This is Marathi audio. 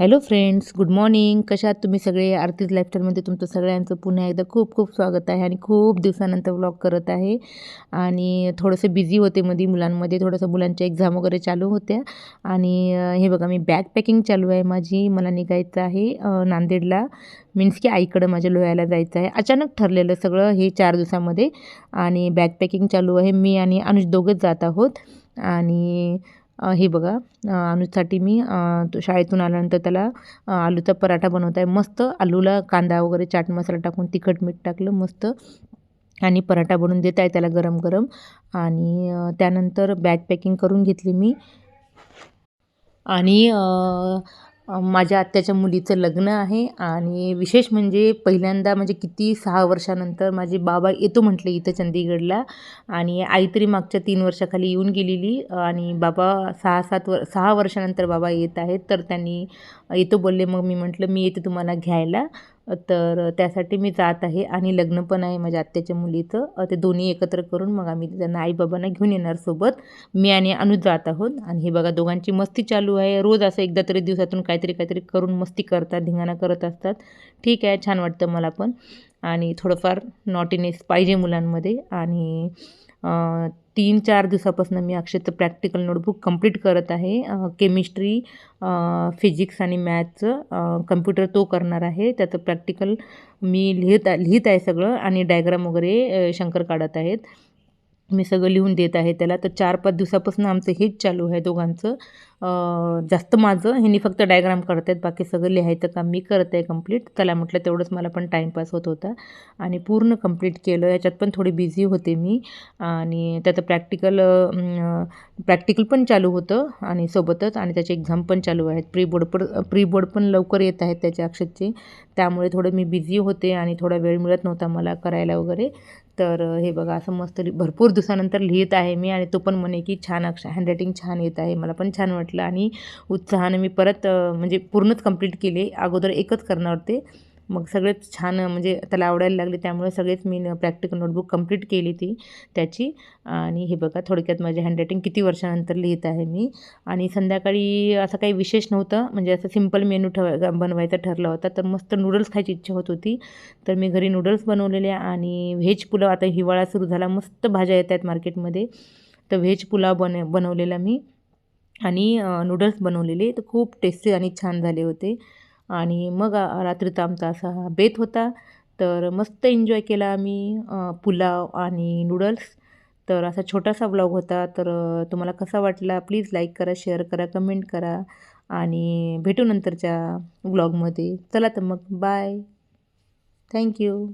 Hello friends good morning. कशा तुम्ही सगळे? आरतीज लाईफस्टाईलमध्ये तुमचं सगळ्यांचं पुन्हा एकदा खूप खूप स्वागत आहे आणि खूप दिवसानंतर व्लॉग करत आहे. आणि थोडंसं बिझी होते मध्ये मुलांमध्ये थोडंसं मुलांच्या एक्झाम वगैरे चालू होत्या. आणि हे बघा मी बॅग पॅकिंग चालू आहे माझी. मला निघायचं आहे नांदेडला. मीन्स की आईकडं माझ्या लोह्याला जायचं आहे. अचानक ठरलेलं सगळं हे चार दिवसामध्ये. आणि बॅग पॅकिंग चालू आहे. मी आणि अनुज दोघंच जात आहोत. आणि हे बघा. अ, अनुजसाठी मी तो शाळेतून आल्यानंतर त्याला आलूचा पराठा बनवत आहे. मस्त आलूला कांदा वगैरे चाट मसाला टाकून तिखट मीठ टाकलं मस्त. आणि पराठा बनवून देत आहे त्याला गरम गरम. आणि त्यानंतर बॅग पॅकिंग करून घेतली मी. आणि माझ्या आत्याच्या मुलीचं लग्न आहे आणि विशेष म्हणजे पहिल्यांदा म्हणजे किती सहा वर्षानंतर माझे बाबा येतो म्हटले इथं चंदीगडला आणि आई तरी मागच्या तीन वर्षाखाली येऊन गेलेली आणि बाबा सहा सात वर सहा वर्षानंतर बाबा येत आहेत तर त्यांनी येतो बोलले मग मी म्हटलं मी येते तुम्हाला घ्यायला. तर त्यासाठी मी जात आहे आणि लग्न पण आहे माझ्या आत्याच्या मुलीचं. ते दोन्ही एकत्र करून मग आम्ही त्यांना आईबाबांना घेऊन येणार सोबत. मी आणि अनुज जात आहोत. आणि हे बघा दोघांची मस्ती चालू आहे. रोज असं एकदा तरी दिवसातून काहीतरी काहीतरी करून मस्ती करतात धिंगाणा करत असतात. ठीक आहे छान वाटतं मला पण. आणि थोडंफार नॉटीनेस पाहिजे मुलांमध्ये. आणि तीन चार दिवसापासून मी अक्षरचं प्रॅक्टिकल नोटबुक कंप्लीट करत आहे. केमिस्ट्री फिजिक्स आणि मॅथ्सचं कम्प्युटर तो करणार आहे. त्याचं प्रॅक्टिकल मी लिहित लिहित आहे सगळं आणि डायग्राम वगैरे शंकर काढत आहेत. मी सगळं लिहून देत आहे त्याला. तर चार पाच दिवसापासून आमचं हेच चालू आहे दोघांचं. जास्त माझं. ह्यांनी फक्त डायग्राम करत आहेत बाकी सगळं लिहायचं काम मी करत आहे कंप्लीट. त्याला म्हटलं तेवढंच मला पण टाईमपास होत होता. आणि पूर्ण कंप्लीट केलं. याच्यात पण थोडी बिझी होते मी. आणि त्याचं प्रॅक्टिकल प्रॅक्टिकल पण चालू होतं आणि सोबतच. आणि त्याचे एक्झाम पण चालू आहेत. प्री बोर्ड पण प्री बोर्ड पण लवकर येत आहेत त्याच्या अक्षरचे त्यामुळे थोडं मी बिझी होते आणि थोडा वेळ मिळत नव्हता मला करायला वगैरे. तर हे बघा असं मस्त भरपूर दिवसानंतर लिहित आहे मी आणि तो पण म्हणे की छान अक्ष हँडरायटिंग छान येत आहे मला पण छान वाटलं आणि उत्साहानं मी परत म्हणजे पूर्णच कंप्लीट केले. अगोदर एकच करणार होते. मग सगळेच छान म्हणजे त्याला आवडायला लागले त्यामुळे सगळेच मी प्रॅक्टिकल नोटबुक कंप्लीट केली ती त्याची. आणि हे बघा थोडक्यात माझी हँडरायटिंग किती वर्षानंतर लिहित आहे मी. आणि संध्याकाळी असं काही विशेष नव्हतं म्हणजे असं सिंपल मेनू ठेवा बनवायचा ठरला होता तर मस्त नूडल्स खायची इच्छा होत होती. तर मी घरी नूडल्स बनवलेले आणि व्हेज पुलाव आता हिवाळा सुरू झाला मस्त भाज्या येत आहेत मार्केटमध्ये तर व्हेज पुलाव बन बनवलेला मी. आणि नूडल्स बनवलेले तर खूप टेस्टी आणि छान झाले होते. आणि मग रात्रीचा आमचा असा हा बेत होता. तर मस्त एन्जॉय केला आम्ही पुलाव आणि नूडल्स. तर असा छोटासा ब्लॉग होता. तर तुम्हाला कसा वाटला? प्लीज लाईक करा शेअर करा कमेंट करा आणि भेटू नंतरच्या ब्लॉगमध्ये चला तर मग बाय. थँक्यू